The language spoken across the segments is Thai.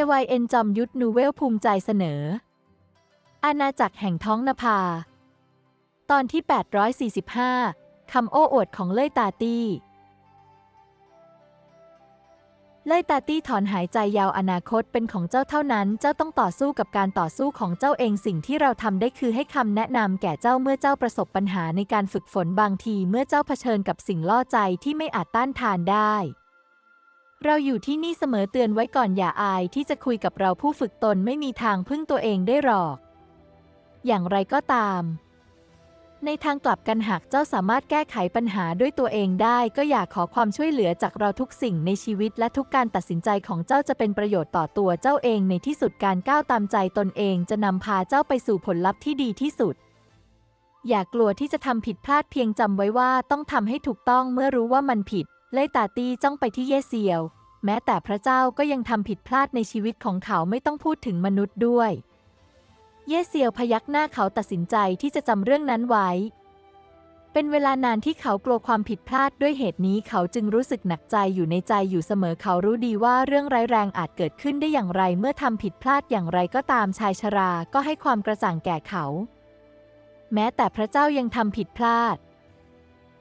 JYN จอมยุทธนูเวลภูมิใจเสนอ อาณาจักรแห่งท้องนภา ตอนที่ 845 คำโอ้อวดของเล่ยตาตี้ เล่ยตาตี้ถอนหายใจยาวอนาคตเป็นของเจ้าเท่านั้น เจ้าต้องต่อสู้กับการต่อสู้ของเจ้าเองสิ่งที่เราทำได้คือให้คำแนะนำแก่เจ้าเมื่อเจ้าประสบปัญหาในการฝึกฝนบางที เมื่อเจ้าเผชิญกับสิ่งล่อใจที่ไม่อาจต้านทานได้ เราอยู่ที่นี่เสมอเตือนไว้ก่อนอย่าอายที่จะคุยกับเราผู้ฝึกตนไม่มีทางพึ่งตัวเองได้หรอก อย่างไรก็ตาม ในทางกลับกันหากเจ้าสามารถแก้ไขปัญหาด้วยตัวเองได้ ก็อยากขอความช่วยเหลือจากเราทุกสิ่งในชีวิตและทุกการตัดสินใจของเจ้าจะเป็นประโยชน์ต่อตัวเจ้าเองในที่สุดการก้าวตามใจตนเองจะนำพาเจ้าไปสู่ผลลัพธ์ที่ดีที่สุดอย่ากลัวที่จะทำผิดพลาดเพียงจำไว้ว่าต้องทำให้ถูกต้องเมื่อรู้ว่ามันผิด เล่ยตาตีจ้องไปที่เยเซียว แม้แต่พระเจ้าก็ยังทำผิดพลาดในชีวิตของเขาไม่ต้องพูดถึงมนุษย์ด้วย เย่เซียวพยักหน้าเขาตัดสินใจที่จะจำเรื่องนั้นไว้ เป็นเวลานานที่เขากลัวความผิดพลาดด้วยเหตุนี้เขาจึงรู้สึกหนักใจอยู่ในใจอยู่เสมอเขารู้ดีว่าเรื่องร้ายแรงอาจเกิดขึ้นได้อย่างไร เมื่อทำผิดพลาดอย่างไรก็ตามชายชราก็ให้ความกระจ่างแก่เขา แม้แต่พระเจ้ายังทำผิดพลาด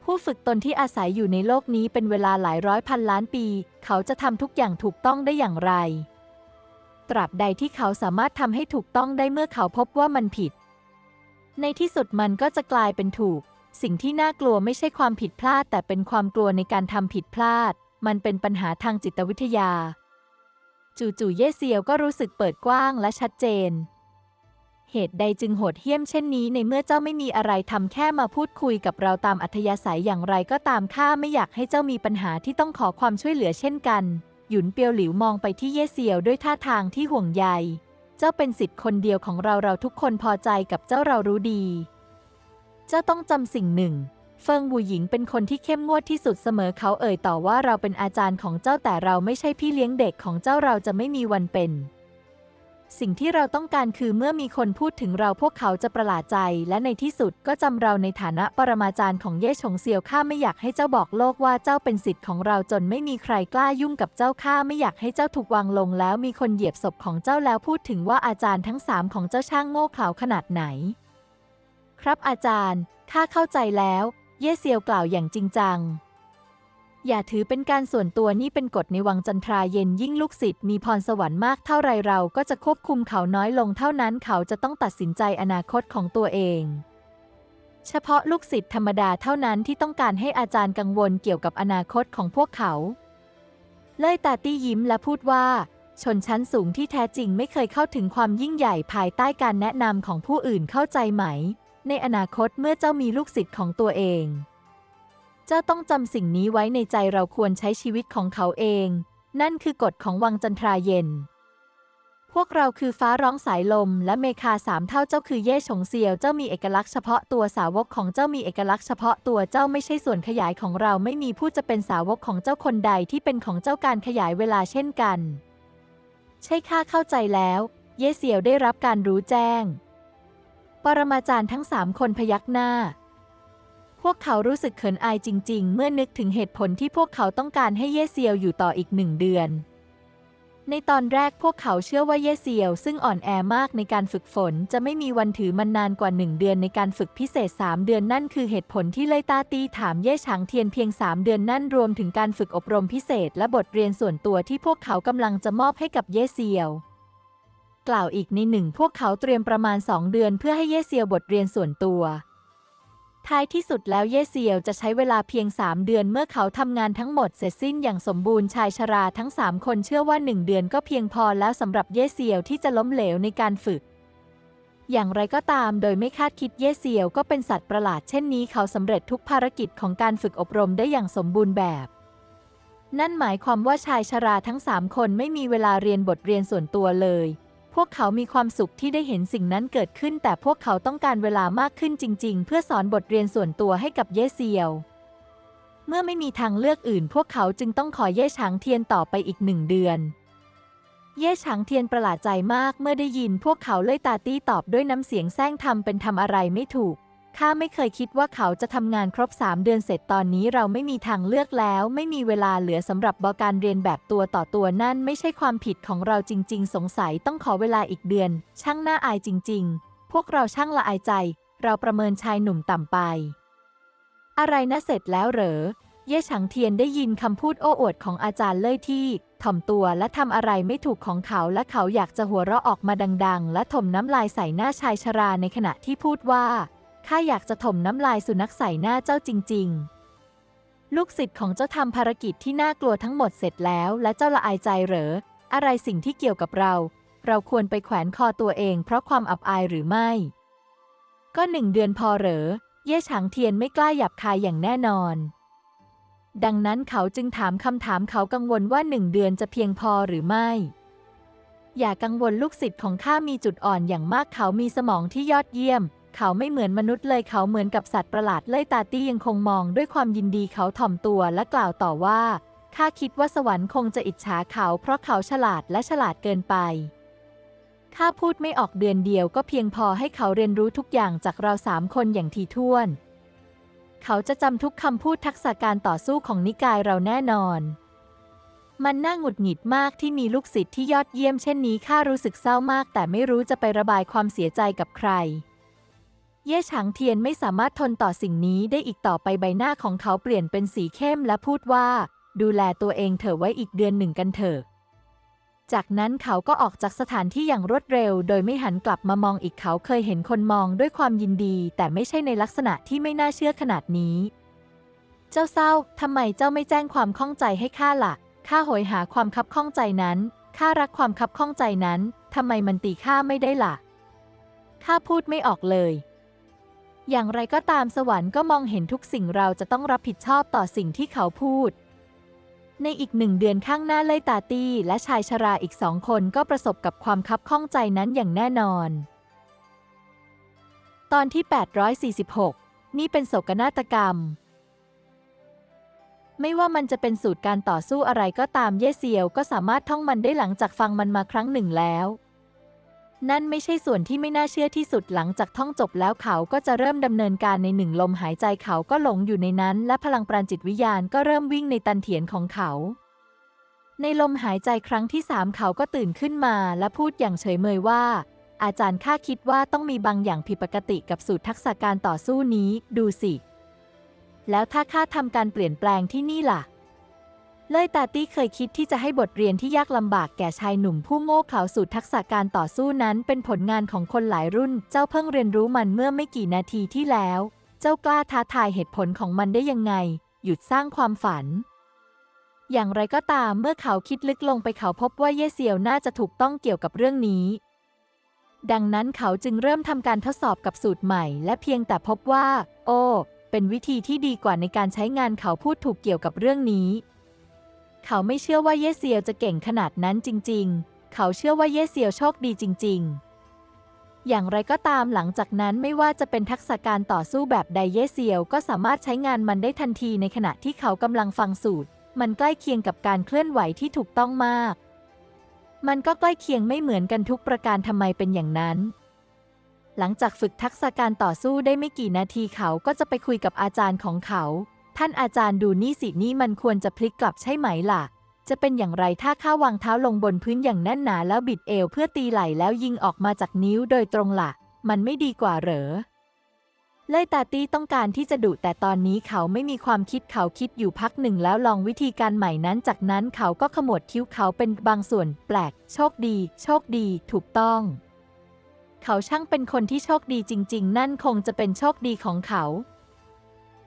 ผู้ฝึกตนที่อาศัยอยู่ในโลกนี้เป็นเวลาหลายร้อยพันล้านปี เขาจะทำทุกอย่างถูกต้องได้อย่างไร ตราบใดที่เขาสามารถทำให้ถูกต้องได้เมื่อเขาพบว่ามันผิด ในที่สุดมันก็จะกลายเป็นถูก สิ่งที่น่ากลัวไม่ใช่ความผิดพลาด แต่เป็นความกลัวในการทำผิดพลาด มันเป็นปัญหาทางจิตวิทยา จู่ๆเย่เซียวก็รู้สึกเปิดกว้างและชัดเจน เหตุใดจึงโหดเหี้ยมเช่นนี้ ในเมื่อเจ้าไม่มีอะไรทำแค่มาพูดคุยกับเราตามอัธยาศัยอย่างไรก็ตามข้าไม่อยากให้เจ้ามีปัญหาที่ต้องขอความช่วยเหลือเช่นกัน หยุนเปียวหลิวมองไปที่เย่เซียวด้วยท่าทางที่ห่วงใย เจ้าเป็นสิทธิ์คนเดียวของเราเราทุกคนพอใจกับเจ้าเรารู้ดี เจ้าต้องจำสิ่งหนึ่ง เฟิงบูหญิงเป็นคนที่เข้มงวดที่สุดเสมอเขาเอ่ยต่อว่าเราเป็นอาจารย์ของเจ้าแต่เราไม่ใช่พี่เลี้ยงเด็กของเจ้าเราจะไม่มีวันเป็น สิ่งที่เราต้องการคือเมื่อมีคนพูดถึงเราพวกเขาจะประหลาดใจ และในที่สุดก็จำเราในฐานะปรมาจารย์ของเย่ชงเซียวข้าไม่อยากให้เจ้าบอกโลกว่าเจ้าเป็นสิทธิ์ของเราจนไม่มีใครกล้ายุ่งกับเจ้าข้าไม่อยากให้เจ้าถูกวางลงแล้วมีคนเหยียบศพของเจ้าแล้วพูดถึงว่าอาจารย์ทั้งสามของเจ้าช่างโง่เขลาขนาดไหน ครับอาจารย์ข้าเข้าใจแล้ว เย่เซียวกล่าวอย่างจริงจัง อย่าถือเป็นการส่วนตัวนี่เป็นกฎในวังจันทราเย็นยิ่งลูกศิษย์มีพรสวรรค์มากเท่าไรเราก็จะควบคุมเขาน้อยลงเท่านั้นเขาจะต้องตัดสินใจอนาคตของตัวเอง เฉพาะลูกศิษย์ธรรมดาเท่านั้นที่ต้องการให้อาจารย์กังวลเกี่ยวกับอนาคตของพวกเขา เล่ยตาตี้ยิ้มและพูดว่า ชนชั้นสูงที่แท้จริงไม่เคยเข้าถึงความยิ่งใหญ่ภายใต้การแนะนำของผู้อื่นเข้าใจไหม ในอนาคตเมื่อเจ้ามีลูกศิษย์ของตัวเอง เจ้าต้องจำสิ่งนี้ไว้ในใจเราควรใช้ชีวิตของเขาเอง นั่นคือกฎของวังจันทราเย็น พวกเราคือฟ้าร้องสายลม และเมคาสามเท่าเจ้าคือเย่ฉงเซียวเจ้ามีเอกลักษณ์เฉพาะตัวสาวกของเจ้ามีเอกลักษณ์เฉพาะตัวเจ้าไม่ใช่ส่วนขยายของเราไม่มีผู้จะเป็นสาวกของเจ้าคนใดที่เป็นของเจ้าการขยายเวลาเช่นกัน ใช่ข้าเข้าใจแล้ว เย่เซียวได้รับการรู้แจ้ง ปรมาจารย์ทั้งสามคนพยักหน้า พวกเขารู้สึกเขินอายจริง ๆ เมื่อนึกถึงเหตุผลที่พวกเขาต้องการให้เย่เซียวอยู่ต่ออีกหนึ่งเดือน ในตอนแรกพวกเขาเชื่อว่าเย่เซียว ซึ่งอ่อนแอมากในการฝึกฝน จะไม่มีวันถือมันนานกว่าหนึ่งเดือนในการฝึกพิเศษ 3 เดือนนั่นคือเหตุผลที่เลยตาตีถามเย่ฉางเทียนเพียง 3 เดือนนั่นรวมถึงการฝึกอบรมพิเศษ และบทเรียนส่วนตัวที่พวกเขากำลังจะมอบให้กับเย่เซียวกล่าวอีกในหนึ่งพวกเขาเตรียมประมาณ 2 เดือนเพื่อให้เย่เซียวบทเรียนส่วนตัว ท้ายที่สุดแล้วเย่เซียวจะใช้เวลาเพียง 3 เดือนเมื่อเขาทำงานทั้งหมดเสร็จสิ้นอย่างสมบูรณ์ชายชราทั้ง 3 คนเชื่อว่า 1 เดือนก็เพียงพอแล้วสำหรับเย่เซียวที่จะล้มเหลวในการฝึก อย่างไรก็ตามโดยไม่คาดคิดเย่เซียวก็เป็นสัตว์ประหลาดเช่นนี้เขาสำเร็จทุกภารกิจของการฝึกอบรมได้อย่างสมบูรณ์แบบ นั่นหมายความว่าชายชราทั้ง 3 คนไม่มีเวลาเรียนบทเรียนส่วนตัวเลย พวกเขามีความสุขที่ได้เห็นสิ่งนั้นเกิดขึ้น แต่พวกเขาต้องการเวลามากขึ้นจริง ๆ เพื่อสอนบทเรียนส่วนตัวให้กับเย่เซียว เมื่อไม่มีทางเลือกอื่น พวกเขาจึงต้องขอเย่ฉางเทียนต่อไปอีกหนึ่งเดือน เย่ฉางเทียนประหลาดใจมากเมื่อได้ยินพวกเขาเลยตาตี้ตอบด้วยน้ำเสียงแซงทำเป็นทำอะไรไม่ถูก ข้าไม่เคยคิดว่าเขาจะทำงานครบสามเดือนเสร็จตอนนี้เราไม่มีทางเลือกแล้ว ไม่มีเวลาเหลือสำหรับบการเรียนแบบตัวต่อตัวนั่นไม่ใช่ความผิดของเราจริง ๆ สงสัยต้องขอเวลาอีกเดือน ช่างน่าอายจริง ๆ พวกเราช่างละอายใจ เราประเมินชายหนุ่มต่ำไป อะไรนะเสร็จแล้วเหรอ เย่ฉังเทียนได้ยินคำพูดโอ้อวดของอาจารย์เล่ยที่ถ่อมตัวและทำอะไรไม่ถูกของเขาและเขาอยากจะหัวเราะออกมาดัง ๆ และถมน้ำลายใส่หน้าชายชราในขณะที่พูดว่า ข้าอยากจะถมน้ำลายสุนัขใส่หน้าเจ้าจริง ๆ ลูกศิษย์ของเจ้าทำภารกิจที่น่ากลัวทั้งหมดเสร็จแล้ว และเจ้าละอายใจเหรอ อะไรสิ่งที่เกี่ยวกับเรา เราควรไปแขวนคอตัวเอง เพราะความอับอายหรือไม่ ก็หนึ่งเดือนพอเหรอ เย่ฉางเทียนไม่กล้าหยับคายอย่างแน่นอน ดังนั้นเขาจึงถามคำถามเขากังวลว่าหนึ่งเดือนจะเพียงพอหรือไม่อย่ากังวลลูกศิษย์ของข้ามีจุดอ่อนอย่างมากเขามีสมองที่ยอดเยี่ยม เขาไม่เหมือนมนุษย์เลยเขาเหมือนกับสัตว์ประหลาดเล่ยตาตี้ยังคงมองด้วยความยินดีเขาถ่อมตัวและกล่าวต่อว่า ข้าคิดว่าสวรรค์คงจะอิจฉาเขา เพราะเขาฉลาดและฉลาดเกินไป ข้าพูดไม่ออกเดือนเดียวก็เพียงพอให้เขาเรียนรู้ทุกอย่างจากเราสามคนอย่างทีท่วน เขาจะจำทุกคำพูดทักษะการต่อสู้ของนิกายเราแน่นอน มันน่าหงุดหงิดมากที่มีลูกศิษย์ที่ยอดเยี่ยมเช่นนี้ข้ารู้สึกเศร้ามาก แต่ไม่รู้จะไประบายความเสียใจกับใคร เย่ฉางเทียนไม่สามารถทนต่อสิ่งนี้ได้อีกต่อไปใบหน้าของเขาเปลี่ยนเป็นสีเข้มและพูดว่า ดูแลตัวเองเถอะไว้อีกเดือนหนึ่งกันเถอะ จากนั้นเขาก็ออกจากสถานที่อย่างรวดเร็ว โดยไม่หันกลับมามองอีกเขาเคยเห็นคนมองด้วยความยินดี แต่ไม่ใช่ในลักษณะที่ไม่น่าเชื่อขนาดนี้ เจ้าเศร้าทำไมเจ้าไม่แจ้งความข้องใจให้ข้าละ่ะข้าโหยหาความคับข้องใจนั้นข้ารักความคับข้องใจนั้นทำไมมันตีข้าไม่ได้ล่ะข้าพูดไม่ออกเลย อย่างไรก็ตามสวรรค์ก็มองเห็นทุกสิ่งเราจะต้องรับผิดชอบต่อสิ่งที่เขาพูด ในอีกหนึ่งเดือนข้างหน้าเลยตาตี้และชายชราอีกสองคนก็ประสบกับความคับข้องใจนั้นอย่างแน่นอน ตอนที่ 846 นี่เป็นโศกนาฏกรรม ไม่ว่ามันจะเป็นสูตรการต่อสู้อะไรก็ตามเย่เซียวก็สามารถท่องมันได้หลังจากฟังมันมาครั้งหนึ่งแล้ว นั่นไม่ใช่ส่วนที่ไม่น่าเชื่อที่สุดหลังจากท่องจบแล้วเขาก็จะเริ่มดำเนินการในหนึ่งลมหายใจเขาก็หลงอยู่ในนั้น และพลังปราณจิตวิญญาณก็เริ่มวิ่งในตันเถียนของเขา ในลมหายใจครั้งที่สามเขาก็ตื่นขึ้นมาและพูดอย่างเฉยเมยว่า อาจารย์ข้าคิดว่าต้องมีบางอย่างผิดปกติกับสูตรทักษะการต่อสู้นี้ ดูสิ แล้วถ้าข้าทำการเปลี่ยนแปลงที่นี่ล่ะ เล่ยตาตี้เคยคิดที่จะให้บทเรียนที่ยากลำบากแก่ชายหนุ่มผู้โง่เขลาสูตรทักษะการต่อสู้นั้นเป็นผลงานของคนหลายรุ่น เจ้าเพิ่งเรียนรู้มันเมื่อไม่กี่นาทีที่แล้ว เจ้ากล้าท้าทายเหตุผลของมันได้ยังไง หยุดสร้างความฝัน อย่างไรก็ตามเมื่อเขาคิดลึกลงไปเขาพบว่าเย่เซียวน่าจะถูกต้องเกี่ยวกับเรื่องนี้ ดังนั้นเขาจึงเริ่มทำการทดสอบกับสูตรใหม่ และเพียงแต่พบว่า โอ้ เป็นวิธีที่ดีกว่าในการใช้งานเขาพูดถูกเกี่ยวกับเรื่องนี้ เขาไม่เชื่อว่าเย่เซียวจะเก่งขนาดนั้นจริง ๆ เขาเชื่อว่าเย่เซียวโชคดีจริง ๆ อย่างไรก็ตามหลังจากนั้นไม่ว่าจะเป็นทักษะการต่อสู้แบบใดเย่เซียวก็สามารถใช้งานมันได้ทันทีในขณะที่เขากำลังฟังสูตร มันใกล้เคียงกับการเคลื่อนไหวที่ถูกต้องมาก มันก็ใกล้เคียงไม่เหมือนกันทุกประการทำไมเป็นอย่างนั้นหลังจากฝึกทักษะการต่อสู้ได้ไม่กี่นาทีเขาก็จะไปคุยกับอาจารย์ของเขา ท่านอาจารย์ดูนี่สินี่มันควรจะพลิกกลับใช่ไหมล่ะ จะเป็นอย่างไรถ้าข้าวางเท้าลงบนพื้นอย่างแน่นหนาแล้วบิดเอวเพื่อตีไหล่แล้วยิงออกมาจากนิ้วโดยตรงล่ะ มันไม่ดีกว่าเหรอเล่ยตาตี้ต้องการที่จะดุแต่ตอนนี้เขาไม่มีความคิดเขาคิดอยู่พักหนึ่งแล้วลองวิธีการใหม่นั้น จากนั้นเขาก็ขมวดคิ้วเขาเป็นบางส่วนแปลก โชคดี โชคดี ถูกต้อง เขาช่างเป็นคนที่โชคดีจริง ๆ นั่นคงจะเป็นโชคดีของเขา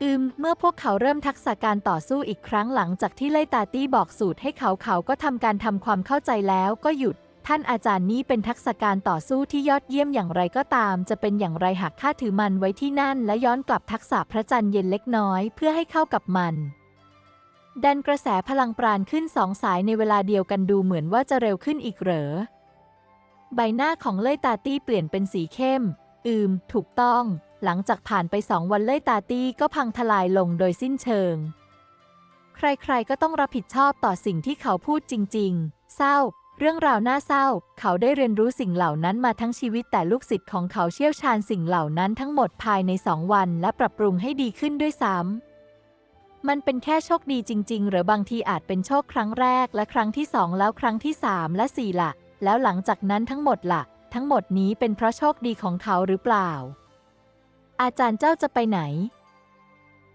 อืมเมื่อพวกเขาเริ่มทักษะการต่อสู้อีกครั้งหลังจากที่เล่ยตาตี้บอกสูตรให้เขาเขาก็ทำการทำความเข้าใจแล้วก็หยุด ท่านอาจารย์นี้เป็นทักษะการต่อสู้ที่ยอดเยี่ยมอย่างไรก็ตาม จะเป็นอย่างไรหากข้าถือมันไว้ที่นั่น และย้อนกลับทักษะพระจันทร์เย็นเล็กน้อยเพื่อให้เข้ากับมัน ดันกระแสพลังปราณขึ้นสองสายในเวลาเดียวกันดูเหมือนว่าจะเร็วขึ้นอีกเหรอใบหน้าของเล่ยตาตี้เปลี่ยนเป็นสีเข้ม อืม ถูกต้อง หลังจากผ่านไปสองวันเล่ยตาตี้ก็พังทลายลงโดยสิ้นเชิง ใครๆก็ต้องรับผิดชอบต่อสิ่งที่เขาพูดจริง ๆ เศร้า เรื่องราวน่าเศร้า เขาได้เรียนรู้สิ่งเหล่านั้นมาทั้งชีวิตแต่ลูกศิษย์ของเขาเชี่ยวชาญสิ่งเหล่านั้นทั้งหมดภายในสองวัน และปรับปรุงให้ดีขึ้นด้วยซ้ำมันเป็นแค่โชคดีจริง ๆ หรือบางทีอาจเป็นโชคครั้งแรกและครั้งที่สองแล้วครั้งที่สามและสี่ละ แล้วหลังจากนั้นทั้งหมดละทั้งหมดนี้เป็นเพราะโชคดีของเขาหรือเปล่า อาจารย์เจ้าจะไปไหน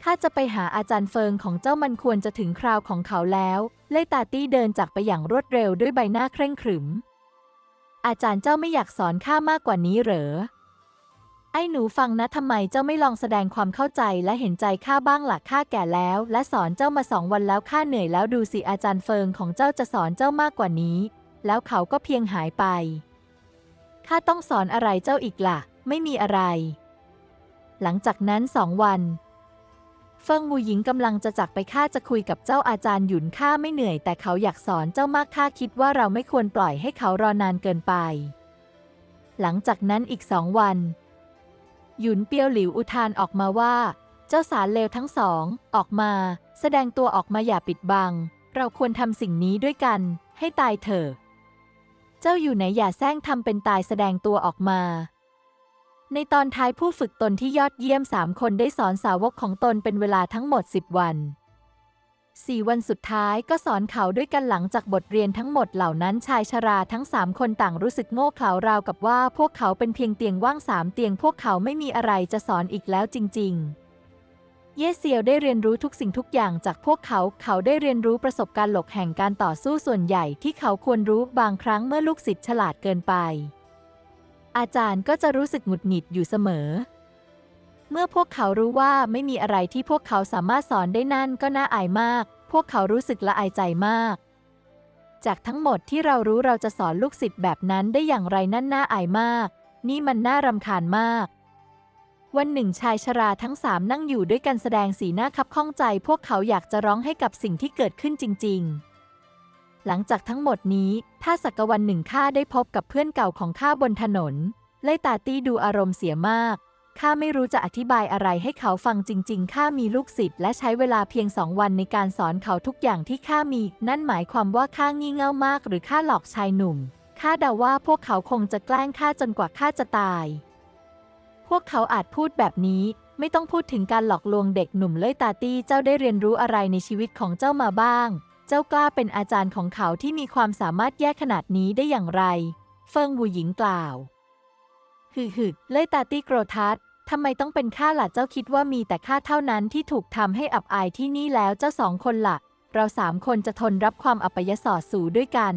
ข้าจะไปหาอาจารย์เฟิงของเจ้ามันควรจะถึงคราวของเขาแล้ว เล่ตาตี้เดินจากไปอย่างรวดเร็วด้วยใบหน้าเคร่งขรึม อาจารย์เจ้าไม่อยากสอนข้ามากกว่านี้เหรอ ไอ้หนูฟังนะทำไมเจ้าไม่ลองแสดงความเข้าใจและเห็นใจข้าบ้างล่ะข้าแก่แล้ว และสอนเจ้ามาสองวันแล้วข้าเหนื่อยแล้วดูสิอาจารย์เฟิงของเจ้าจะสอนเจ้ามากกว่านี้ แล้วเขาก็เพียงหายไปข้าต้องสอนอะไรเจ้าอีกล่ะ ไม่มีอะไร หลังจากนั้นสองวัน เฟิงวูหญิงกำลังจะจากไปข้าจะคุยกับเจ้าอาจารย์หยุนข้าไม่เหนื่อย แต่เขาอยากสอนเจ้ามากข้าคิดว่าเราไม่ควรปล่อยให้เขารอนานเกินไป หลังจากนั้นอีกสองวัน หยุนเปียวหลิวอุทานออกมาว่า เจ้าสารเลวทั้งสอง ออกมา แสดงตัวออกมาอย่าปิดบัง เราควรทำสิ่งนี้ด้วยกัน ให้ตายเถอะ เจ้าอยู่ไหนอย่าแซงทำเป็นตายแสดงตัวออกมา ในตอนท้ายผู้ฝึกตนที่ยอดเยี่ยมสามคนได้สอนสาวกของตนเป็นเวลาทั้งหมดสิบวันสี่วันสุดท้ายก็สอนเขาด้วยกันหลังจากบทเรียนทั้งหมดเหล่านั้นชายชราทั้งสามคนต่างรู้สึกโง่เขลาราวกับว่าพวกเขาเป็นเพียงเตียงว่างสามเตียงพวกเขาไม่มีอะไรจะสอนอีกแล้วจริง ๆเยเซียวได้เรียนรู้ทุกสิ่งทุกอย่างจากพวกเขา เขาได้เรียนรู้ประสบการณ์หลกแห่งการต่อสู้ส่วนใหญ่ที่เขาควรรู้บางครั้งเมื่อลูกศิษย์ฉลาดเกินไป อาจารย์ก็จะรู้สึกหงุดหงิดอยู่เสมอ เมื่อพวกเขารู้ว่าไม่มีอะไรที่พวกเขาสามารถสอนได้นั่นก็น่าอายมาก พวกเขารู้สึกละอายใจมาก จากทั้งหมดที่เรารู้เราจะสอนลูกศิษย์แบบนั้นได้อย่างไรนั่นน่าอายมาก นี่มันน่ารำคาญมาก วันหนึ่งชายชราทั้งสามนั่งอยู่ด้วยกันแสดงสีหน้าคับข้องใจ พวกเขาอยากจะร้องให้กับสิ่งที่เกิดขึ้นจริง ๆ หลังจากทั้งหมดนี้ ถ้าสักวันหนึ่งข้าได้พบกับเพื่อนเก่าของข้าบนถนน เล่ตาตี้ดูอารมณ์เสียมาก ข้าไม่รู้จะอธิบายอะไรให้เขาฟังจริง ๆ ข้ามีลูกศิษย์และใช้เวลาเพียงสองวันในการสอนเขาทุกอย่างที่ข้ามี นั่นหมายความว่าข้างี่เง่ามากหรือข้าหลอกชายหนุ่ม ข้าเดาว่าพวกเขาคงจะแกล้งข้าจนกว่าข้าจะตาย พวกเขาอาจพูดแบบนี้ไม่ต้องพูดถึงการหลอกลวงเด็กหนุ่มเล่ยตาตี้เจ้าได้เรียนรู้อะไรในชีวิตของเจ้ามาบ้าง เจ้ากล้าเป็นอาจารย์ของเขาที่มีความสามารถแยกขนาดนี้ได้อย่างไร เฟิงวูหญิงกล่าวฮึฮึเล่ยตาตี้โกรธัสทำไมต้องเป็นข้าล่ะเจ้าคิดว่ามีแต่ข้าเท่านั้นที่ถูกทำให้อับอายที่นี่แล้วเจ้าสองคนละ่ะ เราสามคนจะทนรับความอัปยศสูด้วยกัน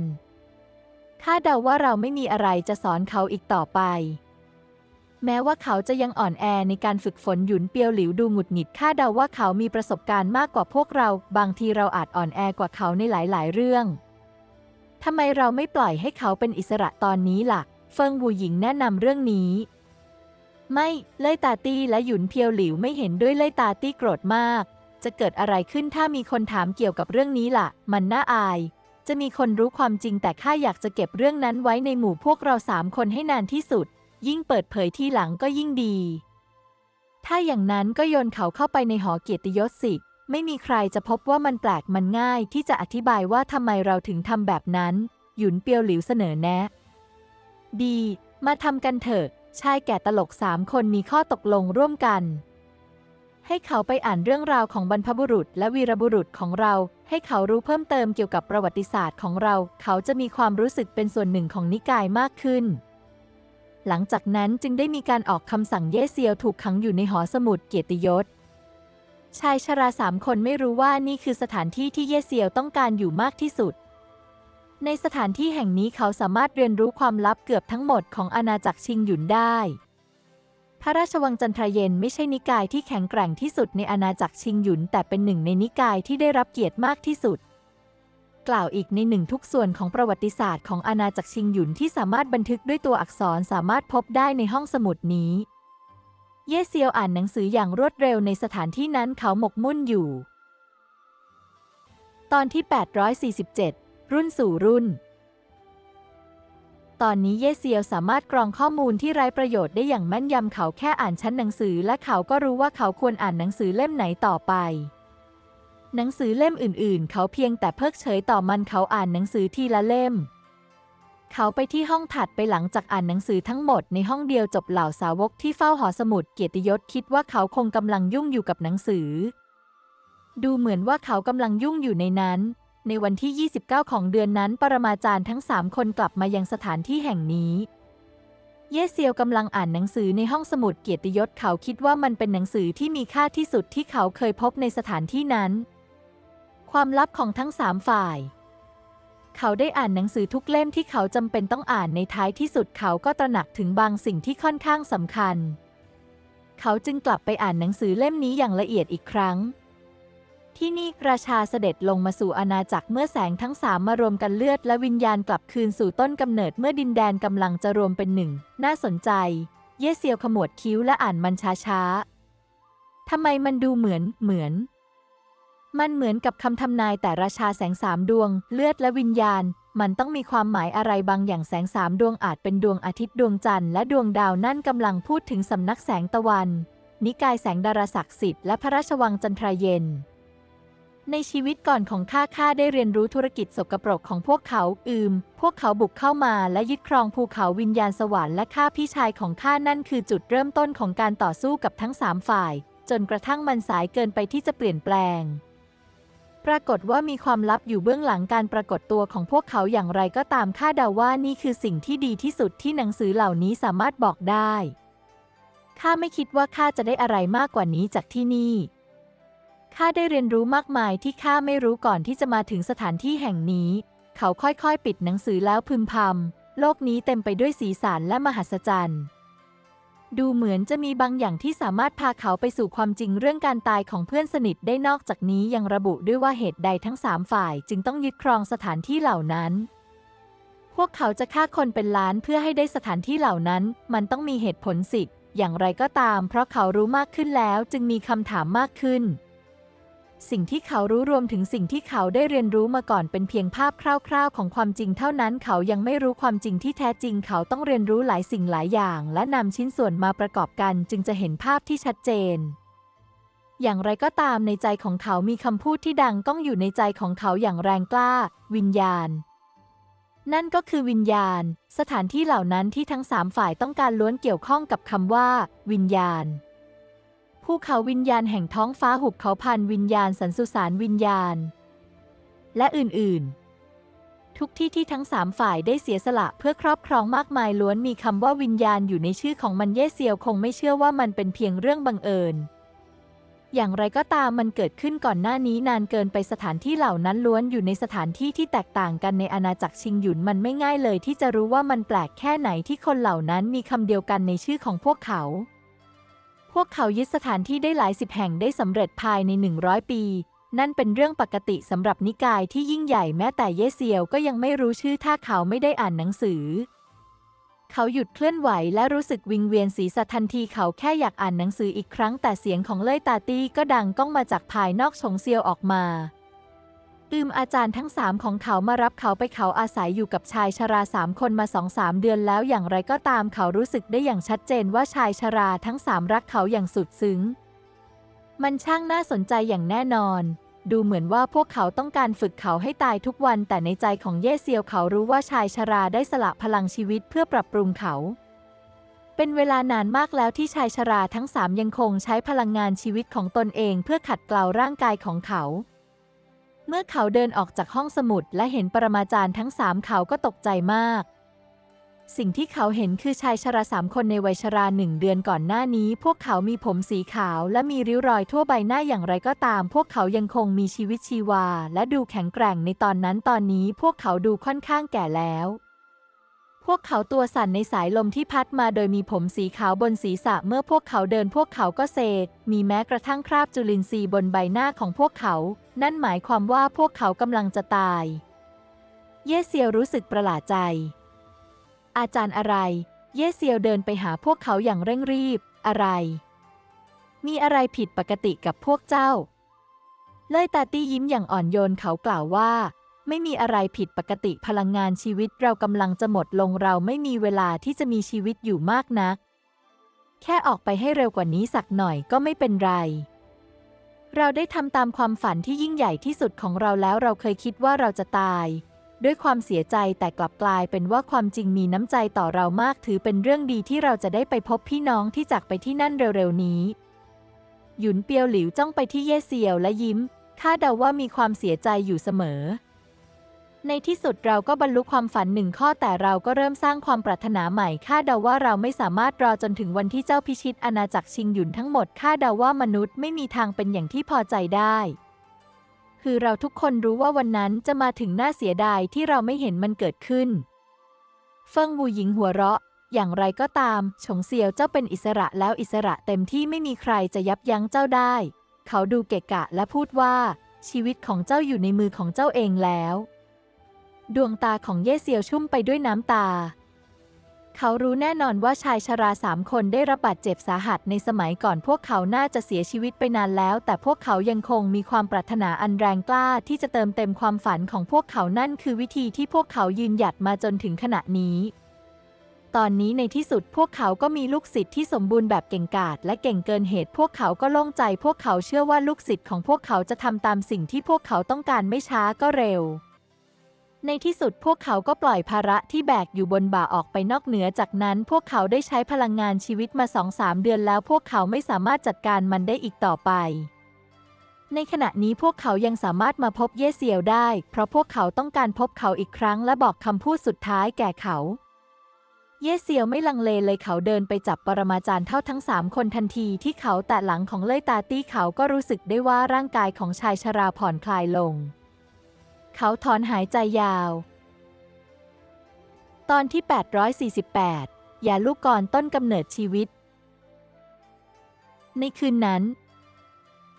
ข้าเดาว่าเราไม่มีอะไรจะสอนเขาอีกต่อไป แม้ว่าเขาจะยังอ่อนแอในการฝึกฝนหยุนเปียวหลิวดูหงุดหงิดข้าเดาว่าเขามีประสบการณ์มากกว่าพวกเรา บางทีเราอาจอ่อนแอกว่าเขาในหลาย ๆ เรื่องทำไมเราไม่ปล่อยให้เขาเป็นอิสระตอนนี้ล่ะ เฟิงวูหญิงแนะนำเรื่องนี้ ไม่เล่ยตาตี้และหยุนเพียวหลิวไม่เห็นด้วยเล่ยตาตี้โกรธมาก จะเกิดอะไรขึ้นถ้ามีคนถามเกี่ยวกับเรื่องนี้ล่ะ มันน่าอาย จะมีคนรู้ความจริงแต่ข้าอยากจะเก็บเรื่องนั้นไว้ในหมู่พวกเราสามคนให้นานที่สุด ยิ่งเปิดเผยที่หลังก็ยิ่งดี ถ้าอย่างนั้นก็โยนเขาเข้าไปในหอเกียรติยศสิ ไม่มีใครจะพบว่ามันแปลกมันง่ายที่จะอธิบายว่าทำไมเราถึงทำแบบนั้น หยุนเปียวหลิวเสนอแนะ ดี มาทำกันเถอะ ชายแก่ตลกสามคนมีข้อตกลงร่วมกันให้เขาไปอ่านเรื่องราวของบรรพบุรุษ และวีรบุรุษของเรา ให้เขารู้เพิ่มเติมเกี่ยวกับประวัติศาสตร์ของเรา เขาจะมีความรู้สึกเป็นส่วนหนึ่งของนิกายมากขึ้น หลังจากนั้นจึงได้มีการออกคำสั่งเย่เซียวถูกขังอยู่ในหอสมุดเกียรติยศ ชายชราสามคนไม่รู้ว่านี่คือสถานที่ที่เย่เซียวต้องการอยู่มากที่สุด ในสถานที่แห่งนี้เขาสามารถเรียนรู้ความลับเกือบทั้งหมดของอาณาจักรชิงหยุนได้ พระราชวังจันทราเย็นไม่ใช่นิกายที่แข็งแกร่งที่สุดในอาณาจักรชิงหยุน แต่เป็นหนึ่งในนิกายที่ได้รับเกียรติมากที่สุด กล่าวอีกในหนึ่งทุกส่วนของประวัติศาสตร์ของอาณาจักรชิงหยุนที่สามารถบันทึกด้วยตัวอักษรสามารถพบได้ในห้องสมุดนี้ เย่เซียวอ่านหนังสืออย่างรวดเร็วในสถานที่นั้นเขาหมกมุ่นอยู่ ตอนที่ 847 รุ่นสู่รุ่น ตอนนี้เย่เซียวสามารถกรองข้อมูลที่ไร้ประโยชน์ได้อย่างแม่นยำเขาแค่อ่านชั้นหนังสือและเขาก็รู้ว่าเขาควรอ่านหนังสือเล่มไหนต่อไป หนังสือเล่มอื่นๆ เขาเพียงแต่เพิกเฉยต่อมันเขาอ่านหนังสือทีละเล่ม เขาไปที่ห้องถัดไปหลังจากอ่านหนังสือทั้งหมดในห้องเดียวจบเหล่าสาวกที่เฝ้าหอสมุดเกียรติยศคิดว่าเขาคงกำลังยุ่งอยู่กับหนังสือ ดูเหมือนว่าเขากำลังยุ่งอยู่ในนั้น ในวันที่ 29 ของเดือนนั้น ปรมาจารย์ทั้งสามคนกลับมายังสถานที่แห่งนี้ เยเซียวกำลังอ่านหนังสือในห้องสมุดเกียรติยศเขาคิดว่ามันเป็นหนังสือที่มีค่าที่สุดที่เขาเคยพบในสถานที่นั้น ความลับของทั้งสามฝ่าย เขาได้อ่านหนังสือทุกเล่มที่เขาจำเป็นต้องอ่านในท้ายที่สุดเขาก็ตระหนักถึงบางสิ่งที่ค่อนข้างสำคัญ เขาจึงกลับไปอ่านหนังสือเล่มนี้อย่างละเอียดอีกครั้ง ที่นี่ราชาเสด็จลงมาสู่อาณาจักรเมื่อแสงทั้งสามมารวมกันเลือดและวิญญาณกลับคืนสู่ต้นกำเนิดเมื่อดินแดนกำลังจะรวมเป็นหนึ่ง น่าสนใจ เยเซียวขมวดคิ้วและอ่านมันช้าๆทำไมมันดูเหมือนเหมือน มันเหมือนกับคำทำนายแต่ราชาแสงสามดวง เลือดและวิญญาณ มันต้องมีความหมายอะไรบางอย่างแสงสามดวงอาจเป็นดวงอาทิตย์ดวงจันทร์และดวงดาวนั่นกำลังพูดถึงสำนักแสงตะวัน นิกายแสงดาราศักดิ์สิทธิ์และพระราชวังจันทราเย็น ในชีวิตก่อนของข้าข้าได้เรียนรู้ธุรกิจสกปรกของพวกเขา อืม พวกเขาบุกเข้ามาและยึดครองภูเขาวิญญาณสวรรค์และข้าพี่ชายของข้านั่นคือจุดเริ่มต้นของการต่อสู้กับทั้งสามฝ่าย จนกระทั่งมันสายเกินไปที่จะเปลี่ยนแปลง ปรากฏว่ามีความลับอยู่เบื้องหลังการปรากฏตัวของพวกเขาอย่างไรก็ตามข้าเดาว่านี่คือสิ่งที่ดีที่สุดที่หนังสือเหล่านี้สามารถบอกได้ข้าไม่คิดว่าข้าจะได้อะไรมากกว่านี้จากที่นี่ข้าได้เรียนรู้มากมายที่ข้าไม่รู้ก่อนที่จะมาถึงสถานที่แห่งนี้ เขาค่อยๆ ปิดหนังสือแล้วพึมพำโลกนี้เต็มไปด้วยสีสันและมหัศจรรย์ ดูเหมือนจะมีบางอย่างที่สามารถพาเขาไปสู่ความจริงเรื่องการตายของเพื่อนสนิทได้นอกจากนี้ยังระบุด้วยว่าเหตุใดทั้งสามฝ่ายจึงต้องยึดครองสถานที่เหล่านั้น พวกเขาจะฆ่าคนเป็นล้านเพื่อให้ได้สถานที่เหล่านั้น มันต้องมีเหตุผลสิ อย่างไรก็ตาม เพราะเขารู้มากขึ้นแล้วจึงมีคำถามมากขึ้น สิ่งที่เขารู้รวมถึงสิ่งที่เขาได้เรียนรู้มาก่อนเป็นเพียงภาพคร่าวๆ ของความจริงเท่านั้น เขายังไม่รู้ความจริงที่แท้จริง เขาต้องเรียนรู้หลายสิ่งหลายอย่าง และนำชิ้นส่วนมาประกอบกัน จึงจะเห็นภาพที่ชัดเจน อย่างไรก็ตามในใจของเขามีคำพูดที่ดังก้องอยู่ในใจของเขาอย่างแรงกล้า วิญญาณ นั่นก็คือวิญญาณ สถานที่เหล่านั้นที่ทั้งสามฝ่ายต้องการล้วนเกี่ยวข้องกับคำว่า วิญญาณ ภูเขาวิญญาณแห่งท้องฟ้าหุบเขาพันวิญญาณสันสุสานวิญญาณ และอื่นๆ ทุกที่ที่ทั้งสามฝ่ายได้เสียสละเพื่อครอบครองมากมายล้วนมีคำว่าวิญญาณอยู่ในชื่อของมันเย่เซียวคงไม่เชื่อว่ามันเป็นเพียงเรื่องบังเอิญ อย่างไรก็ตามมันเกิดขึ้นก่อนหน้านี้นานเกินไปสถานที่เหล่านั้นล้วนอยู่ในสถานที่ที่แตกต่างกันในอาณาจักรชิงหยุนมันไม่ง่ายเลยที่จะรู้ว่ามันแปลกแค่ไหนที่คนเหล่านั้นมีคำเดียวกันในชื่อของพวกเขา พวกเขายึดสถานที่ได้หลายสิบแห่งได้สำเร็จภายใน 100 ปี นั่นเป็นเรื่องปกติสำหรับนิกายที่ยิ่งใหญ่แม้แต่เยเซียวก็ยังไม่รู้ชื่อถ้าเขาไม่ได้อ่านหนังสือ เขาหยุดเคลื่อนไหวและรู้สึกวิงเวียนศีรษะทันทีเขาแค่อยากอ่านหนังสืออีกครั้งแต่เสียงของเล่ยตาตี้ก็ดังก้องมาจากภายนอกชงเซียวออกมา อืมอาจารย์ทั้งสามของเขามารับเขาไปเขาอาศัยอยู่กับชายชราสามคนมาสองสามเดือนแล้วอย่างไรก็ตามเขารู้สึกได้อย่างชัดเจนว่าชายชราทั้งสามรักเขาอย่างสุดซึ้ง มันช่างน่าสนใจอย่างแน่นอน ดูเหมือนว่าพวกเขาต้องการฝึกเขาให้ตายทุกวัน แต่ในใจของเย่เซียวเขารู้ว่าชายชราได้สละพลังชีวิตเพื่อปรับปรุงเขา เป็นเวลานานมากแล้วที่ชายชราทั้งสามยังคงใช้พลังงานชีวิตของตนเองเพื่อขัดเกลาร่างกายของเขา เมื่อเขาเดินออกจากห้องสมุดและเห็นปรมาจารย์ทั้งสามเขาก็ตกใจมาก สิ่งที่เขาเห็นคือชายชราสามคนในวัยชราหนึ่งเดือนก่อนหน้านี้ พวกเขามีผมสีขาวและมีริ้วรอยทั่วใบหน้าอย่างไรก็ตาม พวกเขายังคงมีชีวิตชีวา และดูแข็งแกร่งในตอนนั้นตอนนี้พวกเขาดูค่อนข้างแก่แล้ว พวกเขาตัวสั่นในสายลมที่พัดมาโดยมีผมสีขาวบนศีรษะเมื่อพวกเขาเดินพวกเขาก็เซมีแม้กระทั่งคราบจุลินทรีย์บนใบหน้าของพวกเขา นั่นหมายความว่าพวกเขากำลังจะตาย เย่เซียวรู้สึกประหลาดใจ อาจารย์อะไร เย่เซียวเดินไปหาพวกเขาอย่างเร่งรีบ อะไร มีอะไรผิดปกติกับพวกเจ้า เล่ยตาตี้ยิ้มอย่างอ่อนโยนเขากล่าวว่า ไม่มีอะไรผิดปกติพลังงานชีวิตเรากำลังจะหมดลงเราไม่มีเวลาที่จะมีชีวิตอยู่มากนัก แค่ออกไปให้เร็วกว่านี้สักหน่อยก็ไม่เป็นไร เราได้ทำตามความฝันที่ยิ่งใหญ่ที่สุดของเราแล้วเราเคยคิดว่าเราจะตาย ด้วยความเสียใจแต่กลับกลายเป็นว่าความจริงมีน้ำใจต่อเรามากถือเป็นเรื่องดีที่เราจะได้ไปพบพี่น้องที่จากไปที่นั่นเร็วๆนี้ หยุนเปียวหลิวจ้องไปที่เย่เซียวและยิ้มคาดเดาว่ามีความเสียใจอยู่เสมอ ในที่สุดเราก็บรรลุความฝันหนึ่งข้อแต่เราก็เริ่มสร้างความปรารถนาใหม่คาเดาว่าเราไม่สามารถรอจนถึงวันที่เจ้าพิชิตอาณาจักรชิงหยุนทั้งหมดคาเดาว่ามนุษย์ไม่มีทางเป็นอย่างที่พอใจได้ คือเราทุกคนรู้ว่าวันนั้นจะมาถึงน่าเสียดายที่เราไม่เห็นมันเกิดขึ้น เฟิงวูหญิงหัวเราะ อย่างไรก็ตามฉงเซียวเจ้าเป็นอิสระแล้วอิสระเต็มที่ไม่มีใครจะยับยั้งเจ้าได้ เขาดูเกะกะและพูดว่า ชีวิตของเจ้าอยู่ในมือของเจ้าเองแล้ว ดวงตาของเย่เซียวชุ่มไปด้วยน้ำตา เขารู้แน่นอนว่าชายชราสามคนได้รับบาดเจ็บสาหัสในสมัยก่อนพวกเขาน่าจะเสียชีวิตไปนานแล้ว แต่พวกเขายังคงมีความปรารถนาอันแรงกล้าที่จะเติมเต็มความฝันของพวกเขานั่นคือวิธีที่พวกเขายืนหยัดมาจนถึงขณะนี้ ตอนนี้ในที่สุดพวกเขาก็มีลูกศิษย์ที่สมบูรณ์แบบเก่งกาจและเก่งเกินเหตุ พวกเขาก็โล่งใจ พวกเขาเชื่อว่าลูกศิษย์ของพวกเขาจะทำตามสิ่งที่พวกเขาต้องการไม่ช้าก็เร็ว ในที่สุดพวกเขาก็ปล่อยภาระที่แบกอยู่บนบ่าออกไปนอกเหนือจากนั้น พวกเขาได้ใช้พลังงานชีวิตมาสองสามเดือนแล้วพวกเขาไม่สามารถจัดการมันได้อีกต่อไป ในขณะนี้พวกเขายังสามารถมาพบเย่เซียวได้ เพราะพวกเขาต้องการพบเขาอีกครั้งและบอกคำพูดสุดท้ายแก่เขา เย่เซียวไม่ลังเลเลยเขาเดินไปจับปรมาจารย์เท่าทั้งสามคนทันทีที่เขาแตะหลังของเล่ยตาตี้เขาก็รู้สึกได้ว่าร่างกายของชายชราผ่อนคลายลง เขาถอนหายใจยาว ตอนที่ 848 อย่าลูกกรต้นกำเนิดชีวิต ในคืนนั้น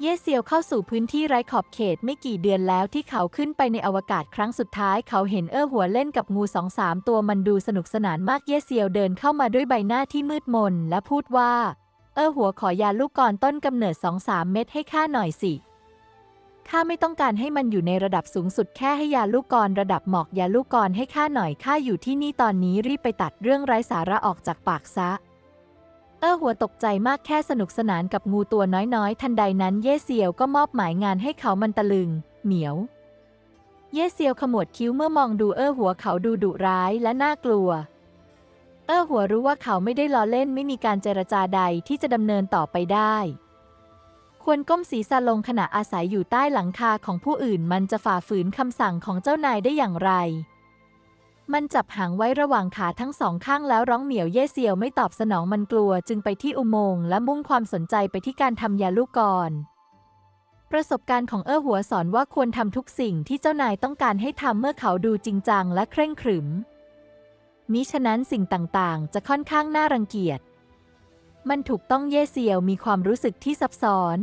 เยเซียวเข้าสู่พื้นที่ไร้ขอบเขตไม่กี่เดือนแล้วที่เขาขึ้นไปในอวกาศครั้งสุดท้าย เขาเห็นเอ้อหัวเล่นกับงูสองสามตัวมันดูสนุกสนานมากเยเซียวเดินเข้ามาด้วยใบหน้าที่มืดมนและพูดว่า เอ้อหัวขอยาลูกกรต้นกำเนิดสองสามเม็ดให้ข้าหน่อยสิ ข้าไม่ต้องการให้มันอยู่ในระดับสูงสุดแค่ให้ยาลูกกรระดับหมอกยาลูกกรให้ข้าหน่อยข้าอยู่ที่นี่ตอนนี้รีบไปตัดเรื่องไร้สาระออกจากปากซะ เออหัวตกใจมากแค่สนุกสนานกับงูตัวน้อยๆ ทันใดนั้นเย่เซียวก็มอบหมายงานให้เขามันตะลึง เหมียว เย่เซียวขมวดคิ้วเมื่อมองดูเออหัวเขาดูดุร้ายและน่ากลัว เออหัวรู้ว่าเขาไม่ได้ล้อเล่นไม่มีการเจรจาใดที่จะดำเนินต่อไปได้ ควรก้มศีรษะลงขณะอาศัยอยู่ใต้หลังคาของผู้อื่น มันจะฝ่าฝืนคำสั่งของเจ้านายได้อย่างไร มันจับหางไว้ระหว่างขาทั้งสองข้างแล้วร้องเหมียวเย่เซียวไม่ตอบสนองมันกลัว จึงไปที่อุโมงค์และมุ่งความสนใจไปที่การทำยาลูกกรประสบการณ์ของเอ้อหัวสอนว่าควรทำทุกสิ่งที่เจ้านายต้องการให้ทำเมื่อเขาดูจริงจังและเคร่งขรึมมิฉะนั้นสิ่งต่างๆ จะค่อนข้างน่ารังเกียจ มันถูกต้องเย่เซียวมีความรู้สึกที่ซับซ้อน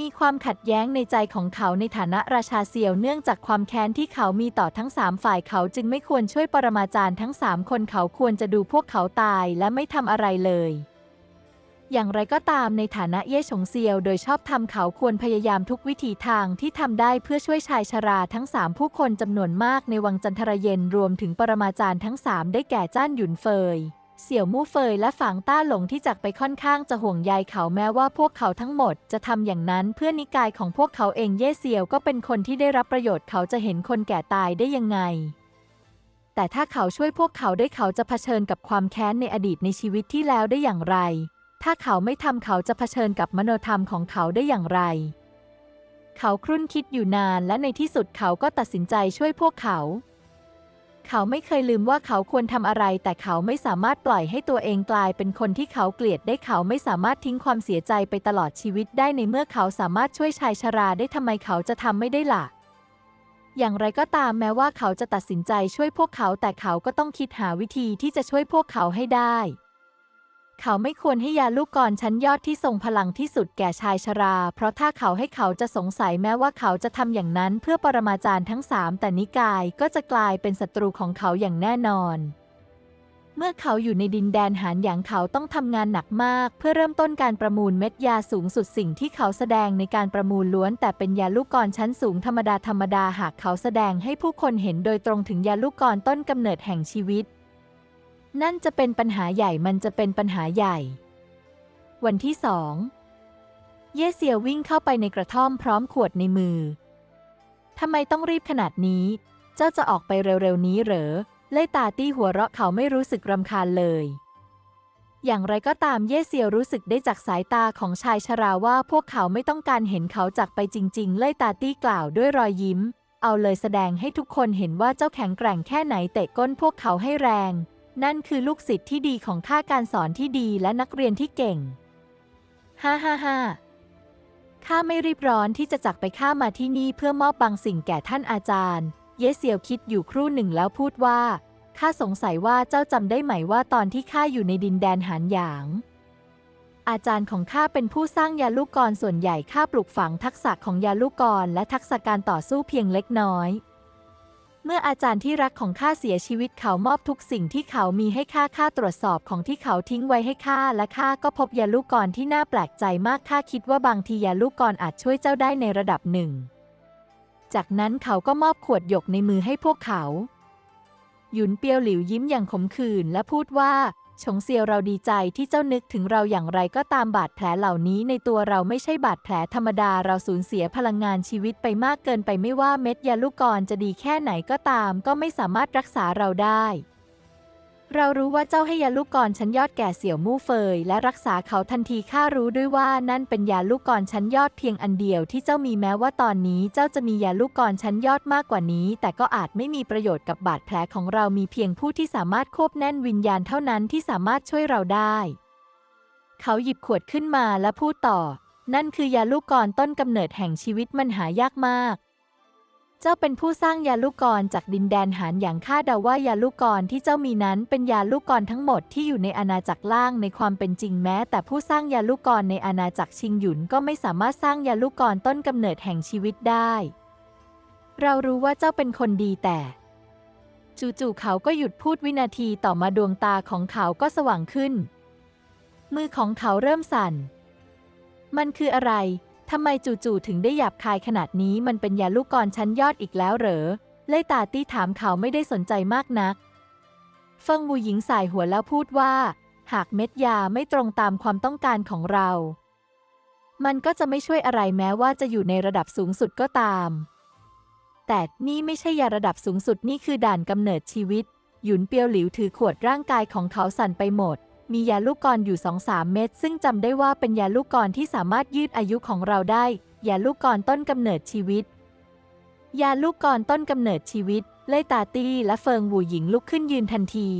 มีความขัดแย้งในใจของเขาในฐานะราชาเซียวเนื่องจากความแค้นที่เขามีต่อทั้งสามฝ่ายเขาจึงไม่ควรช่วยปรมาจารย์ทั้งสามคนเขาควรจะดูพวกเขาตายและไม่ทำอะไรเลยอย่างไรก็ตามในฐานะเย่ฉงเซียวโดยชอบทำเขาควรพยายามทุกวิถีทางที่ทำได้เพื่อช่วยชายชราทั้งสามผู้คนจำนวนมากในวังจันทรเย็นรวมถึงปรมาจารย์ทั้งสามได้แก่จ้านหยุนเฟย เสี่ยวมู่เฟยและฝางต้าหลงที่จากไปค่อนข้างจะห่วงใยเขาแม้ว่าพวกเขาทั้งหมดจะทำอย่างนั้นเพื่อนิกายของพวกเขาเองเย่เซียวก็เป็นคนที่ได้รับประโยชน์เขาจะเห็นคนแก่ตายได้ยังไง แต่ถ้าเขาช่วยพวกเขาด้วยเขาจะเผชิญกับความแค้นในอดีตในชีวิตที่แล้วได้อย่างไร ถ้าเขาไม่ทำเขาจะเผชิญกับมโนธรรมของเขาได้อย่างไร เขาครุ่นคิดอยู่นานและในที่สุดเขาก็ตัดสินใจช่วยพวกเขา เขาไม่เคยลืมว่าเขาควรทำอะไร แต่เขาไม่สามารถปล่อยให้ตัวเองกลายเป็นคนที่เขาเกลียดได้เขาไม่สามารถทิ้งความเสียใจไปตลอดชีวิตได้ในเมื่อเขาสามารถช่วยชายชราได้ทำไมเขาจะทำไม่ได้ล่ะ อย่างไรก็ตามแม้ว่าเขาจะตัดสินใจช่วยพวกเขาแต่เขาก็ต้องคิดหาวิธีที่จะช่วยพวกเขาให้ได้ เขาไม่ควรให้ยาลูกกรชั้นยอดที่ทรงพลังที่สุดแก่ชายชรา เพราะถ้าเขาให้เขาจะสงสัยแม้ว่าเขาจะทำอย่างนั้นเพื่อปรมาจารย์ทั้งสามแต่นิกายก็จะกลายเป็นศัตรูของเขาอย่างแน่นอน เมื่อเขาอยู่ในดินแดนหานหยางเขาต้องทำงานหนักมาก เพื่อเริ่มต้นการประมูลเม็ดยาสูงสุดสิ่งที่เขาแสดงในการประมูลล้วน แต่เป็นยาลูกกรชั้นสูงธรรมดาธรรมดาหากเขาแสดงให้ผู้คนเห็นโดยตรงถึงยาลูกกรต้นกำเนิดแห่งชีวิต นั่นจะเป็นปัญหาใหญ่มันจะเป็นปัญหาใหญ่ วันที่สองเยเซียวิ่งเข้าไปในกระท่อมพร้อมขวดในมือ ทำไมต้องรีบขนาดนี้ เจ้าจะออกไปเร็วๆนี้เหรอ เล่ตาตี้หัวเราะเขาไม่รู้สึกรำคาญเลย อย่างไรก็ตามเยเซียรู้สึกได้จากสายตาของชายชราว่าพวกเขาไม่ต้องการเห็นเขาจากไปจริง ๆ เล่ตาตี้กล่าวด้วยรอยยิ้ม เอาเลยแสดงให้ทุกคนเห็นว่าเจ้าแข็งแกร่งแค่ไหนเตะก้นพวกเขาให้แรง นั่นคือลูกศิษย์ที่ดีของข้าการสอนที่ดีและนักเรียนที่เก่ง ฮ่าฮ่าฮ่าข้าไม่รีบร้อนที่จะจักไปข้ามาที่นี่เพื่อมอบบางสิ่งแก่ท่านอาจารย์ เยเซียวคิดอยู่ครู่หนึ่งแล้วพูดว่า ข้าสงสัยว่าเจ้าจำได้ไหมว่าตอนที่ข้าอยู่ในดินแดนหานหยาง อาจารย์ของข้าเป็นผู้สร้างยาลูกกรส่วนใหญ่ข้าปลูกฝังทักษะของยาลูกกรและทักษะการต่อสู้เพียงเล็กน้อย เมื่ออาจารย์ที่รักของข้าเสียชีวิตเขามอบทุกสิ่งที่เขามีให้ข้าข้าตรวจสอบของที่เขาทิ้งไว้ให้ข้าและข้าก็พบยาลูกกรที่น่าแปลกใจมากข้าคิดว่าบางทียาลูกกรอาจช่วยเจ้าได้ในระดับหนึ่ง จากนั้นเขาก็มอบขวดหยกในมือให้พวกเขา หยุนเปียวหลิวยิ้มอย่างขมขื่นและพูดว่า ชงเซียวเราดีใจที่เจ้านึกถึงเราอย่างไรก็ตามบาดแผลเหล่านี้ในตัวเราไม่ใช่บาดแผลธรรมดาเราสูญเสียพลังงานชีวิตไปมากเกินไปไม่ว่าเม็ดยาลูกกรจะดีแค่ไหนก็ตาม ก็ไม่สามารถรักษาเราได้ เรารู้ว่าเจ้าให้ยาลูกกรชั้นยอดแก่เสี่ยวมู่เฟย และรักษาเขาทันทีข้ารู้ด้วยว่านั่นเป็นยาลูกกรชั้นยอดเพียงอันเดียวที่เจ้ามีแม้ว่าตอนนี้เจ้าจะมียาลูกกรชั้นยอดมากกว่านี้ แต่ก็อาจไม่มีประโยชน์กับบาดแผลของเรามีเพียงผู้ที่สามารถควบแน่นวิญญาณเท่านั้นที่สามารถช่วยเราได้ เขาหยิบขวดขึ้นมาและพูดต่อ นั่นคือยาลูกกรต้นกำเนิดแห่งชีวิตมันหายากมาก เจ้าเป็นผู้สร้างยาลูกกรจากดินแดนหานอย่างข้าเดาว่ายาลูกกรที่เจ้ามีนั้นเป็นยาลูกกรทั้งหมดที่อยู่ในอาณาจักรล่างในความเป็นจริงแม้ แต่ผู้สร้างยาลูกกรในอาณาจักรชิงหยุนก็ไม่สามารถสร้างยาลูกกรต้นกำเนิดแห่งชีวิตได้ เรารู้ว่าเจ้าเป็นคนดีแต่ จู่ๆเขาก็หยุดพูดวินาทีต่อมาดวงตาของเขาก็สว่างขึ้น มือของเขาเริ่มสั่น มันคืออะไร ทำไมจู่ๆถึงได้หยาบคายขนาดนี้มันเป็นยาลูกกรชั้นยอดอีกแล้วเหรอ เล่ยตาตี้ถามเขาไม่ได้สนใจมากนัก เฟิงวูหญิงสายหัวแล้วพูดว่า หากเม็ดยาไม่ตรงตามความต้องการของเรา มันก็จะไม่ช่วยอะไรแม้ว่าจะอยู่ในระดับสูงสุดก็ตาม แต่นี่ไม่ใช่ยาระดับสูงสุดนี่คือด่านกำเนิดชีวิต หยุนเปียวหลิวถือขวดร่างกายของเขาสั่นไปหมด มียาลูกกรอยู่สองสามเม็ดซึ่งจำได้ว่าเป็นยาลูกกรที่สามารถยืดอายุของเราได้ ยาลูกกรต้นกำเนิดชีวิต ยาลูกกรต้นกำเนิดชีวิต เล่ยตาตี้และเฟิงหูหญิงลุกขึ้นยืนทันที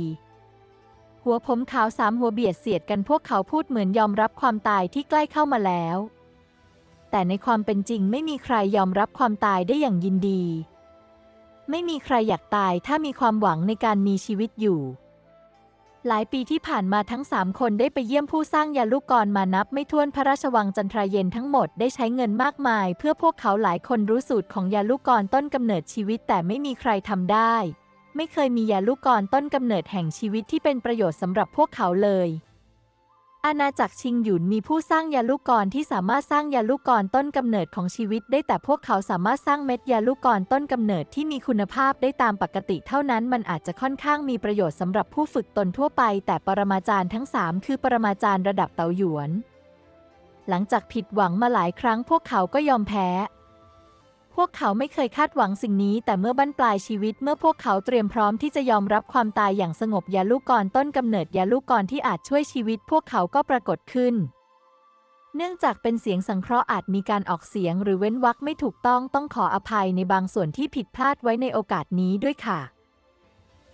หัวผมขาวสามหัวเบียดเสียดกันพวกเขาพูดเหมือนยอมรับความตายที่ใกล้เข้ามาแล้ว แต่ในความเป็นจริงไม่มีใครยอมรับความตายได้อย่างยินดี ไม่มีใครอยากตายถ้ามีความหวังในการมีชีวิตอยู่ หลายปีที่ผ่านมาทั้งสามคนได้ไปเยี่ยมผู้สร้างยาลูกกรมานับไม่ถ้วนพระราชวังจันทราเย็นทั้งหมดได้ใช้เงินมากมาย เพื่อพวกเขาหลายคนรู้สูตรของยาลูกกรต้นกำเนิดชีวิตแต่ไม่มีใครทำได้ ไม่เคยมียาลูกกรต้นกำเนิดแห่งชีวิตที่เป็นประโยชน์สำหรับพวกเขาเลย อาณาจักรชิงหยุนมีผู้สร้างยาลูกกรที่สามารถสร้างยาลูกกรต้นกำเนิดของชีวิต ได้แต่พวกเขาสามารถสร้างเม็ดยาลูกกรต้นกำเนิดที่มีคุณภาพได้ตามปกติเท่านั้น มันอาจจะค่อนข้างมีประโยชน์สำหรับผู้ฝึกตนทั่วไป แต่ปรมาจารย์ทั้งสามคือปรมาจารย์ระดับเตาหยวน หลังจากผิดหวังมาหลายครั้งพวกเขาก็ยอมแพ้ พวกเขาไม่เคยคาดหวังสิ่งนี้ แต่เมื่อบั้นปลายชีวิตเมื่อพวกเขาเตรียมพร้อมที่จะยอมรับความตายอย่างสงบยาลูกกรต้นกำเนิดยาลูกกรที่อาจช่วยชีวิต พวกเขาก็ปรากฏขึ้น เนื่องจากเป็นเสียงสังเคราะห์อาจมีการออกเสียง หรือเว้นวรรคไม่ถูกต้องต้องขออภัยในบางส่วนที่ผิดพลาดไว้ในโอกาสนี้ด้วยค่ะ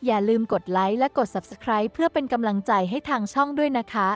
อย่าลืมกดไลค์และกด Subscribe เพื่อเป็นกำลังใจให้ทางช่องด้วยนะคะ